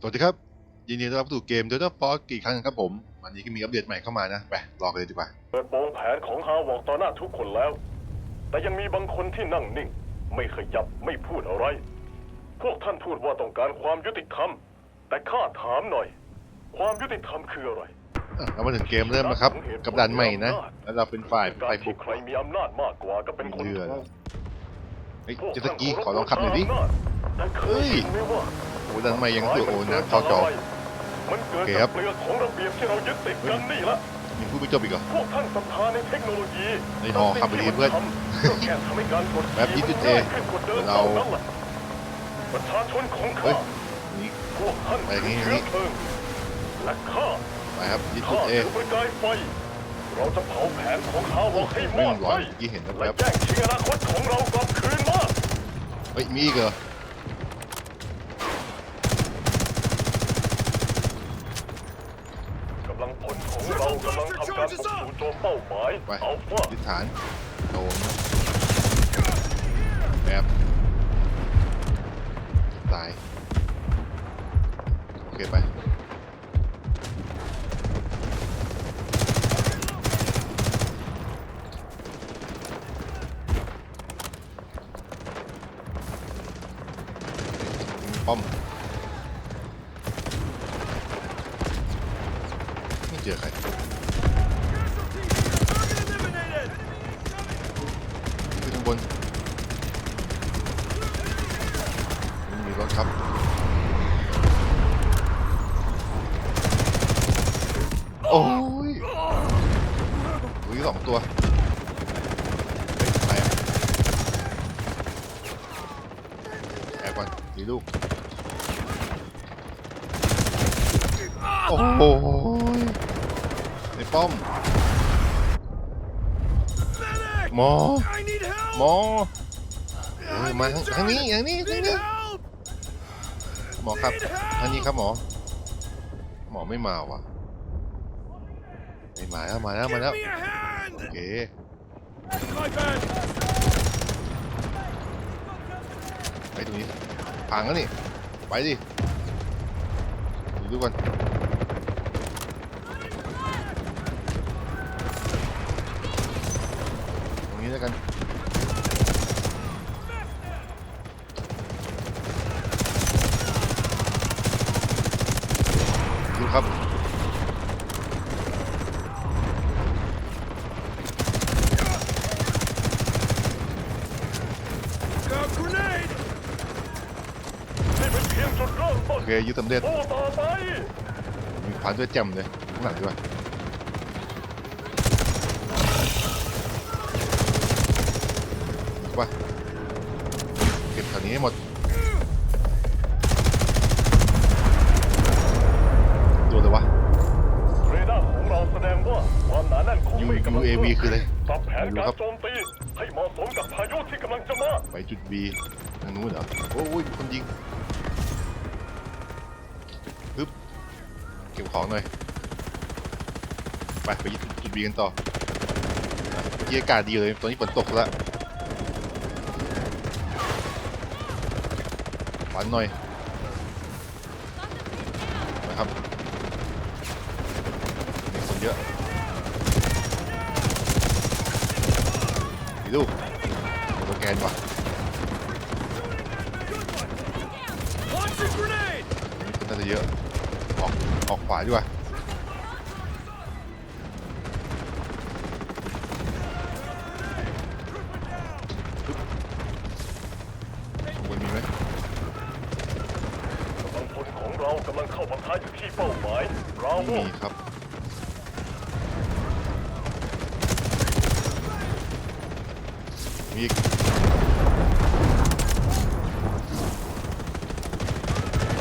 สวัสดีครับ ยินดีต้อนรับสู่เกม Delta Force อีกครั้งหนึงครับผม วันนี้ก็มีอัปเดตใหม่เข้ามานะ ไป รอกันเลยดีกว่า เปิดโปงแผนของฮาวอกต่อหน้าทุกคนแล้ว แต่ยังมีบางคนที่นั่งนิ่ง ไม่ขยับไม่พูดอะไร พวกท่านพูดว่าต้องการความยุติธรรม แต่ข้าถามหน่อย ความยุติธรรมคืออะไรอะเรามาถึงเกมเริ่มแล้วครับ กับด่านใหม่นะ แล้วเราเป็นฝ่ายการฝ่ายบุที่กใครมีอำนาจมากกว่าก็เป็นคนเรือถูก เฮ้ยพวกเจตท่านกี้เคารพขอลองขับหน่อยดิแต่เคเฮ้ยยคิดไหมว่า อ้ด่านใหม่ยังตัวโอ้น้ำเข้าจอ มันเกิดโอเคคจารักบ เปลือกของระเบียบที่เรายึดติดกันนี่ละ ยังพูดไม่จบอีกเหรอ พวกท่านศรัทธาในเทคโนโลยีในฮอขับไปดีเพื่อนก็แค่ทำให้การกดแบบนี้จุดมันเอง่ายขึ้นกว่าเดิมเราท่นั้นแหละประชาชนของเฮ้ข้านี่พวกท่านไปอย่างนี้ คือเชื้อเพลิงและข้าไปครับยึดจุข้าดเอ คือประกายไฟ เราจะเผาแผนของฮาวให้มไม่อดร้อไหนมเมื่อกี้เห็นแล้วและแบบแย่งชิงอนาคตของเรากลับคืนมา เฮ้ยมีอีกเหรอ กำลังพลของเรากำลังทำการบุกสู่ตัวเป้าหมาย ไปอัลฟายึดฐานโดนแบบตาย โอเคไปป้อม ไม่เจอใคร ขึ้นข้างบนไม่มีรถครับ โอ้ยอุ้ยสองตัวเฮ้ยอะไรอะแอบก่อนดีลูก โอ้โหในป้อม หมอหมอโอ้ยมาทางทางนี้ทางนี้ทางนี้หมอครับทางนี้ครับหมอ หมอไม่มาวะ ม่มาแล้วมาแล้วมาแล้วโอเคไปตรงนี้พังแล้วนี่ไปดิดูดูก่อนตรงนี้แล้วกัน ดูครับ นี่เป็นเพียงจุดเริ่มต้ โอน เคยึด สำเร็จสู้ต่อไปมีขวานด้วยแจ่มเลยข้างหลังด้วยว่าเก็บแถวนี้ให้หมดโดนเลยวะ เรดาร์ของเราแสดงว่าความหนาแน่นของ U เมฆกำลัง UAV คืออะไรปรับแผนไม่รู้กาครัรบ โจมตีให้เหมาะสมกับพายุที่กำลังจะมา ไปจุด B ทางนู้นเหรอ โอ้ยมีคนยิง ของหน่อย ไปไปยึดจุด B กันต่ออะเมื่อกี้อากาศดีเลย ตอนนี้ฝนตกแล้วฝันหน่อยนะครับมีคนเยอะมีลูกโปรแกนว่ะนี่คนน่าจะเยอะ ออกออกขวาดีกว่าข้างบนมีไหมกำลังพลของเรากำลังเข้าปะทะอยู่ที่เป้าหมายบราโวไม่มีครับ มีอีก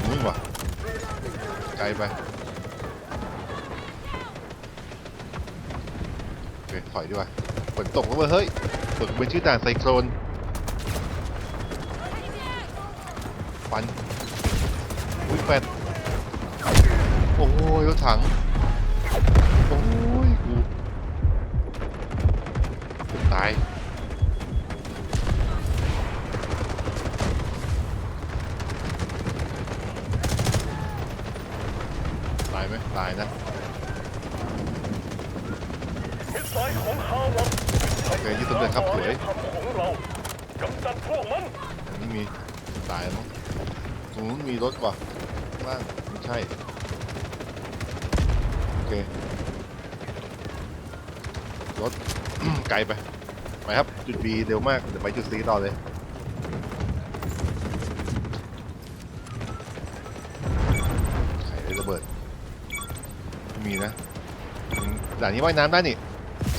นู่นว่ะ ไกลไปโอเคถอยดีกว่าฝนตกแล้วเว้ยเฮ้ยฝนเป็นชื่อด่านไซโครนฟันอุ้ยแฟดโอ้ยรถถัง โอ้ยกูเกือบตาย ตายไหมตายนะ มิสไซล์ของฮาวอต โอเคยึดสำเร็จครับสวย ทำของเรากำจัดพวกมัน อันนี้มีตายแล้วมั้งตรงนู้นมีรถว่ะข้างล่างไม่ ใช่ โอเค รถ ไกลไป ไปครับ จุด B เร็วมาก เดี๋ยวไปจุด C ต่อเลย ไขได้ระเบิดไม่มีนะด่านนี้ว่ายน้ำได้นี่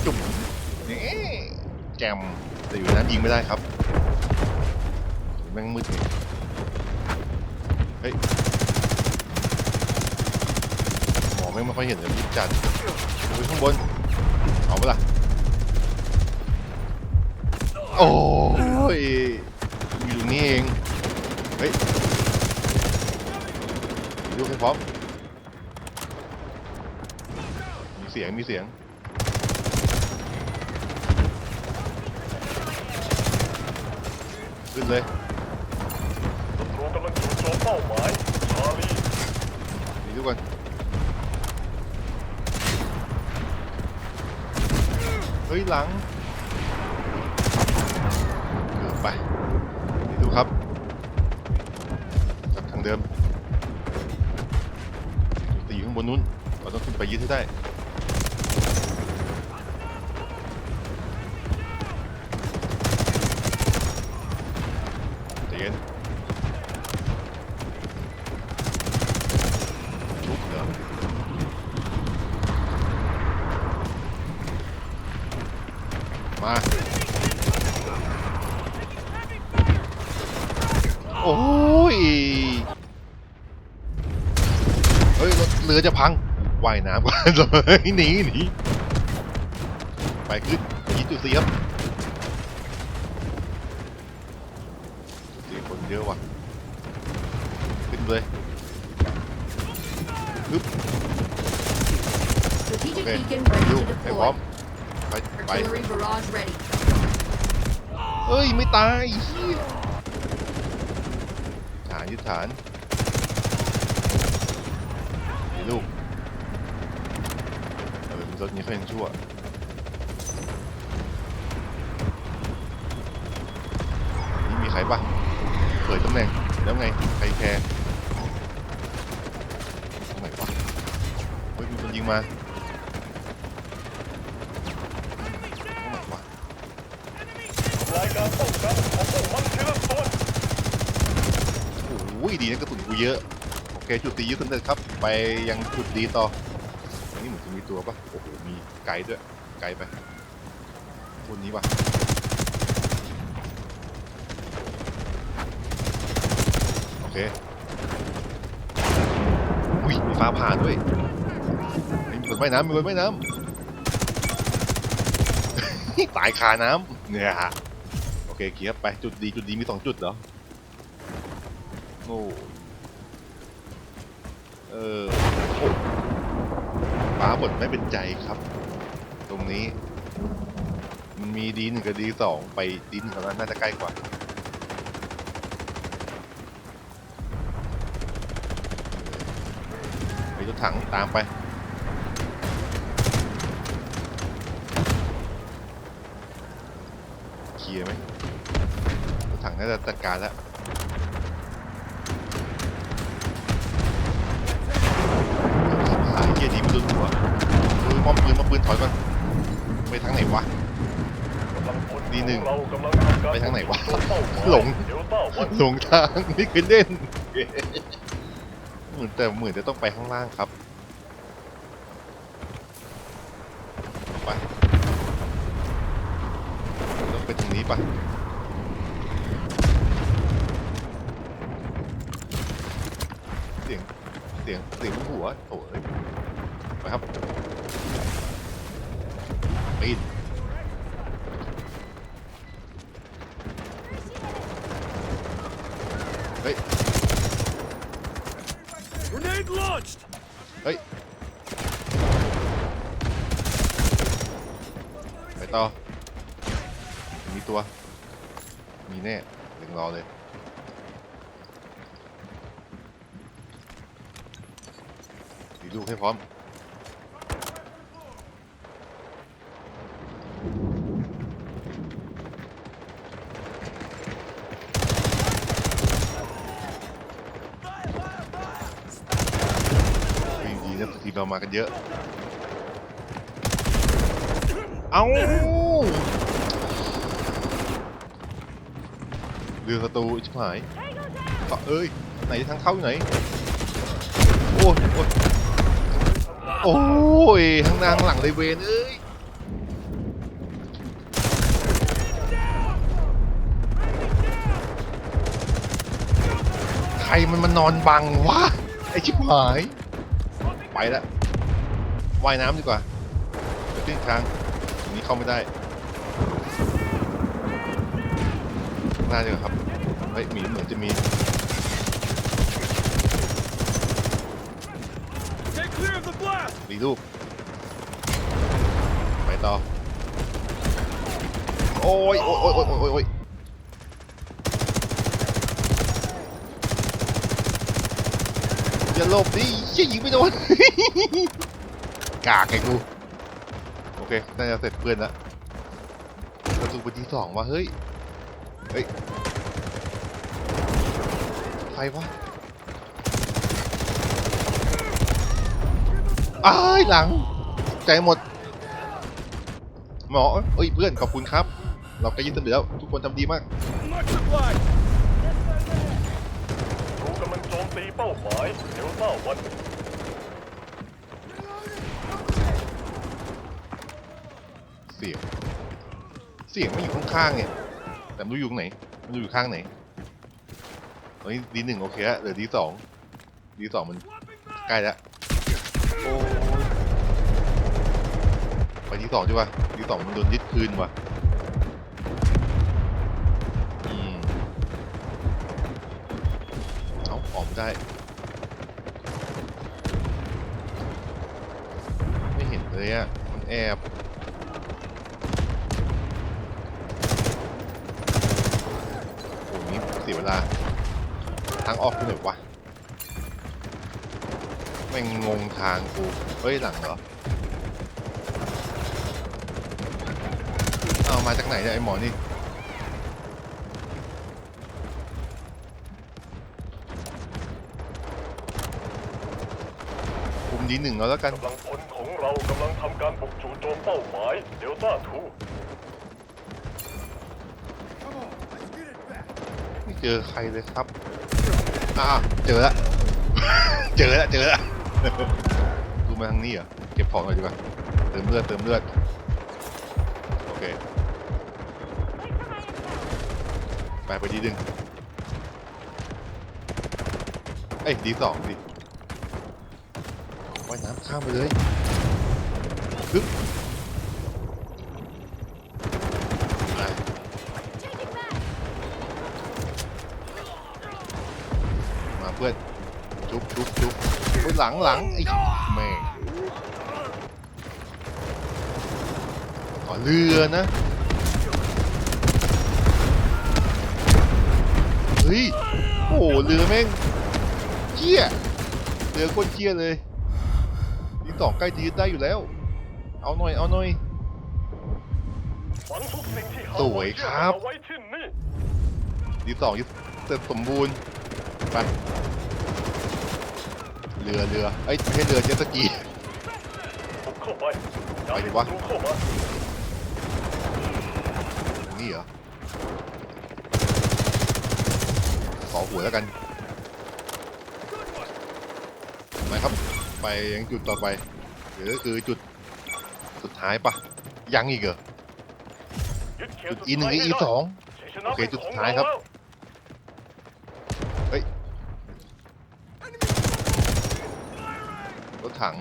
จุ่มนี่แจมแต่อยู่น้ำยิงไม่ได้ครับ แม่งมืดนี่เฮ้ย หมอแม่งไม่ค่อยเห็นเลยรีบจัดดูข้างบน เอาปะล่ะ โอ้ยอยู่นี่เอง เฮ้ยดูให้พร้อม มีเสียง มีเสียงขึ้นเลยศัตรูกำลังจู่โจมเป้าหมายชาลีนี่ทุกคน เฮ้ยหลังเกือบไปนี่ดูครับกลับทางเดิมตีอยู่ข้างบนนู้นเราต้องขึ้นไปยึดให้ได้ ใจเย็นชุบเหรอมา โอ้ย เฮ้ยรถเรือจะพัง ว่ายน้ำก่อน เลยหนีหนีไปขึ้นยิงจุดสี่ครับจุดสี่คนเยอะว่ะขึ้นเลย Strategic โอเค beacon ไป ready ดู to ให้พร้อม deploy. ไปไป Artillery barrage ready. เฮ้ย ไม่ตายเหี้ยฐานยึดฐานนี่ลูกเออ รถนี้เขายังชั่วนี่มีใครปะเผยตำแหน่งแล้วไงใครแคร์ตรงไหนวะเฮ้ยมีคนยิงมาโอ้ยดีนะกระสุนกูเยอะโอเคจุดตียึดสำเร็จครับ ไปยังจุดดีต่อนนี้เหมือนจะมีตัวปะโอ้โห ไกด์ด้วย ไกด์ไปคนนี้ปะโอเค อุ้ยมีฟ้าผ่าด้วยมีคนว่ายน้ำมีคนว่ายน้ำ ตายคาน้ำเนี่ยฮะโอเคเคลียร์ไปจุดดีจุดดีมีสองจุดเหรอโอ้เออโอ้ฟ้าบดไม่เป็นใจครับ ตรงนี้ มันมีดีหนึ่งกับดีสองไปดีหนึ่งกับนั้นน่าจะใกล้กว่าไปรถถังตามไปเคลียร์ไหมรถถังน่าจะจัดการแล้วหายเกียร์ดีมันโดนหัวมือมอบปืนมอบปืนถอยก่อน ไปทางไหนวะ ดีหนึ่งไปทางไหนวะหลง หลงทางไม่เคยเล่น เหมือนแต่เหมือนจะต้องไปข้างล่างครับไปต้องไปตรงนี้ปะเสียงเสียงเสียงหัวโอ้ยไปครับ ปีนเฮ้ย Grenade launched เฮ้ย ไปต่อ มีตัว มีแน่เดี๋ยวรอเลยดีมีลูกให้พร้อม นะทีมเรามากันเยอะ เอาเรือศัตรูชิบหายเอ้าเอ้ยไหนทางเข้าอยู่ไหน โอ้ยโอ้ยโอ้ยทางหน้าข้างหลังเลยเวนเอ้ยใครมันมานอนบังวะไอชิบหาย ไปละว่ายน้ำดีกว่าเดี๋ยวขึ้นทางตรงนี้เข้าไม่ได้น่าจะครับเฮ้ยหมีเหมือนจะมี Stay clear of the blast! มีลูกไปต่อโอ้ยโอ้ยโอ้ยโอ้ยโอ้ย โอ้ยอย่าหลบดิเชี่ยยิงไม่โดน กากไอ้กู โอเค น่าจะเสร็จเพื่อนละประตูไปที่สองวะเฮ้ย เฮ้ย ใครวะอ้ายหลัง ใจหมด หมอเอ้ยเพื่อนขอบคุณครับ เราก็ยินเสร็จแล้ว ทุกคนทำดีมาก Much obliged! รู้กำลังโจม ตีเป้าหมายเดลต้าวัน เสียง เสียงไม่อยู่ข้างๆเนี่ยแต่ไม่รู้อยู่ตรงไหนไม่รู้อยู่ข้างไหนตอนนี้ดีหนึ่งโอเคแล้วเหลือดีสองดีสองมันใกล้แล้วโอ้ยไปดีสองดีกว่าดีสองมันโดนยึดคืนว่ะ ไม่ได้ ไม่เห็นเลยอะ มันแอบโอ้นี่เสียเวลา ทางออกคือไหนวะแม่งงงทางกู เฮ้ย หลังเหรอเอามาจากไหนเนี่ยไอหมอนี่ ดีหนึ่งเอาแล้วกัน กำลังพลของเรากำลังทำการบุกจู่โจมเป้าหมายเดลต้าทูไม่เจอใครเลยครับ อ่าเจอละ เจอละ เจอละ ดูมาทางนี้เหรอ เก็บของหน่อยดีกว่า เติมเลือด เติมเลือด โอเค ไปไปดีดึงเอ้ยดีสองดิว่ายน้ำข้ามไปเลยปึ๊บไปมาเพื่อนจุ๊บจุ๊บจุ๊บโอ้ยหลังหลังไอ้แม่งอ๋อเรือนะเฮ้ยโอ้โหเรือแม่งเจี้ยเรือโคตรเจี้ยเลย สองใกล้จะยึดได้อยู่แล้ว เอาหน่อย เอาหน่อยฝังทุกสิ่งที่สวยครับเอาไว้ที่นี่ที่สองยึดเสร็จสมบูรณ์ ไป เรือเรือเอ้ยไม่ใช่เรือเจ็ตสกีบุกเข้าไปอย่าไปดิให้วะศัตรูเข้ามานี่เหรอ ขอหัวแล้วกันไปครับ ไปยังจุดต่อไปหรือก็คือจุดสุดท้ายปะยังอีกเหรอยึดเขตจุดสุดอีหนึ่งท้ายกับให้อีได้สองชัยชนะโอเคเป็นจุดขสุองดท้ายครับเแล้วรถถัง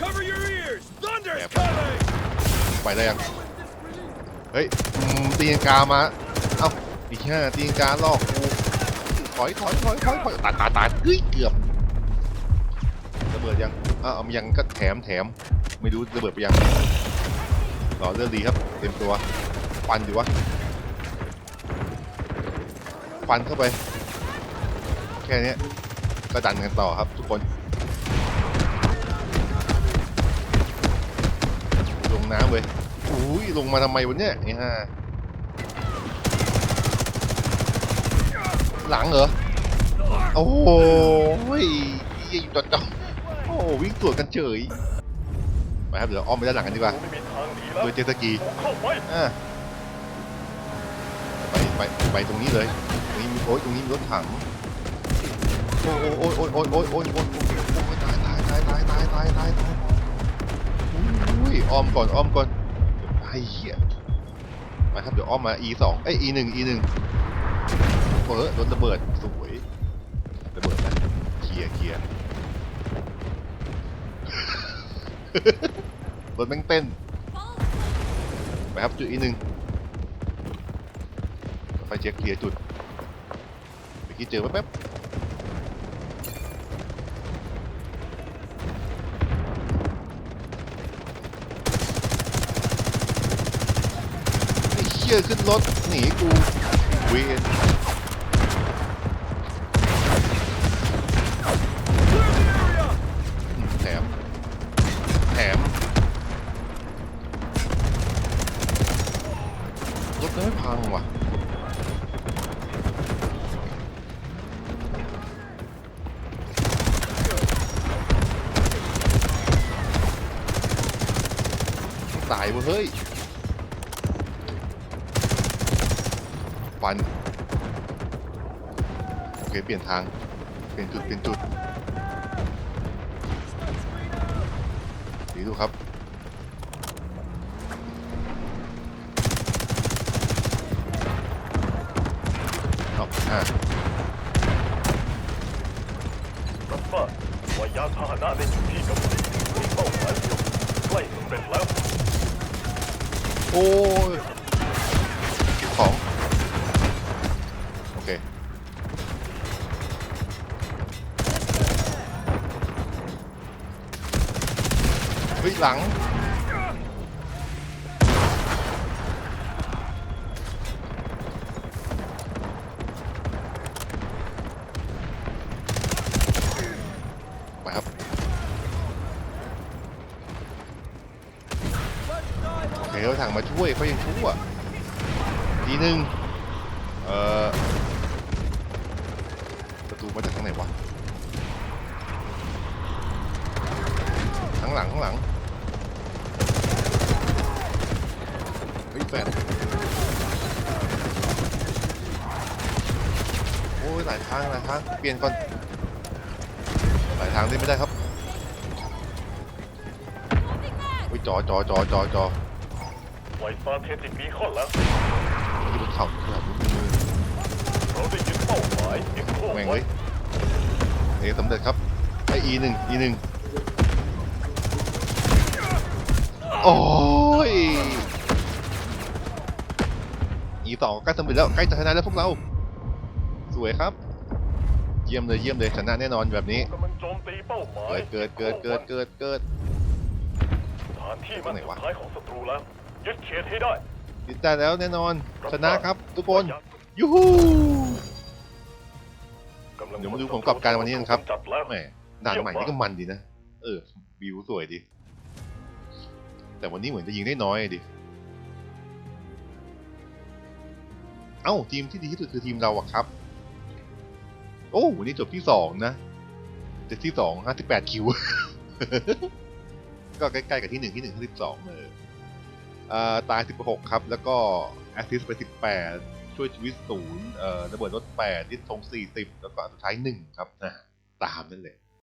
Cover your ears! Thunder's Yep. coming! ไปได้ยังเฮ้ยอืมตีลังกามาเอ้าอีกห้าตีลังกาลอกกูถอยถอยถอยถอยถอยตัดตัดตัดเฮ้ยเกือบระเบิดยัง อะเอามายังก็แถมแถม ไม่รู้ระเบิดไปยังหล่อเรื่อดดีครับ เต็มตัวฟันจีวะฟันเข้าไป แค่นี้ก็ดันกันต่อครับทุกคน ลงน้ำเว้ยอ้ยลงมาทำไมวันเนี้ยไอ้ห่าหลังเหรอ โอ้ยยี่อยู่จอดจอด โอ้โหวิ่งตรวจกันเฉยไปครับเดี๋ยวอ้อมไปด้านหลังกันดีกว่าไม่มีทางหนีแล้วโดยเจตสกีบุกเข้าไปอะไปไปไปตรงนี้เลยตรงนี้มีโอ้ยตรงนี้มีรถถังโอ้โอ้โอ้โอ้โอ้โอ้โอ้โอ้โอ้โอ้ตายตายตายตายตายตายตายตายอุ้ยอ้อมก่อนอ้อมก่อนไอ้เหี้ยไปครับเดี๋ยวอ้อมมา e สองเอ้ย e หนึ่ง e หนึ่งเออโดนระเบิดสวยระเบิดนะเคลียร์เคลียร์ รถแม่งเต้นไปครับจุดอีกหนึ่งไฟเช็คเคลียร์จุดเมื่อกี้เจอแป๊บๆไอ้เชี่ยขึ้นรถหนีกูเวน Clear the area! แถม แถม รถไม่พังว่ะ ตาย เฮ้ยฟันโอเค เปลี่ยนทาง เปลี่ยนจุด เปลี่ยนจุดดีดูครับเอาอ่ารับทราบว่ายานพาหนะในจุดที่กำหนดมีเป้าหมายเดียวใกล้สำเร็จแล้ว Ôi. Khó Ok. Bị lắng. Mày hấp. ยหลังไปครับโอเคเอาถังมาช่วยเขายังชั่วทีหนึ่งเอ่อประตูมาจากทางไหนวะข้างหลังข้างหลังเฮ้ยแฟนโอ้ยหลายทางหลายทางเปลี่ยนก่อนหลายทางเล่นไม่ได้ครับโอ้ยจอจอจอจอจอ ไวซาเทติปีคอนแล้วมันจะเป็นเข่าขนาดนี้มือเราได้ยึดเป้าหมายเอ็กโคแม่งไว้เลยเอะสำเร็จครับไอ e หนึ่ง e หนึ่งโอ้ย e สองใกล้สำเร็จแล้วใกล้จะชนะแล้วพวกเรา สวยครับ เยี่ยมเลยเยี่ยมเลยชนะแน่นอนแบบนี้กำลังโจมตีเป้าหมายเกิดเกิดเกิดเกิดเกิดเกิดฐานที่มันไหนสุวะดท้ายของศัตรูแล้ว ยึดเขตให้ได้ติดได้แล้วแน่นอน ชนะครับทุกคนยักษ์ยูฮูกำลังเดี๋ยวมาดูผลประกอบการวันนี้กันครับจัดแล้วแหมด่านใหม่นี่ก็มันดีนะ เออวิวสวยดี แต่วันนี้เหมือนจะยิงได้น้อยดิ เอ้า ทีมที่ดีที่สุดคือทีมเราอะครับ โอ้วันนี้จบที่สองนะแต่ที่สองห้าสิบแปดคิว ก็ใกล้ๆกับที่หนึ่งที่หนึ่งห้าสิบสองเลยอ่า ตาย 16 ครับ แล้วก็แอสซิสไป 18 ช่วยชีวิตศูนย์เอ่อระเบิดรถ8ดยึดธง40 แล้วก็สุดท้าย 1 ครับนะตามนั่นแหละ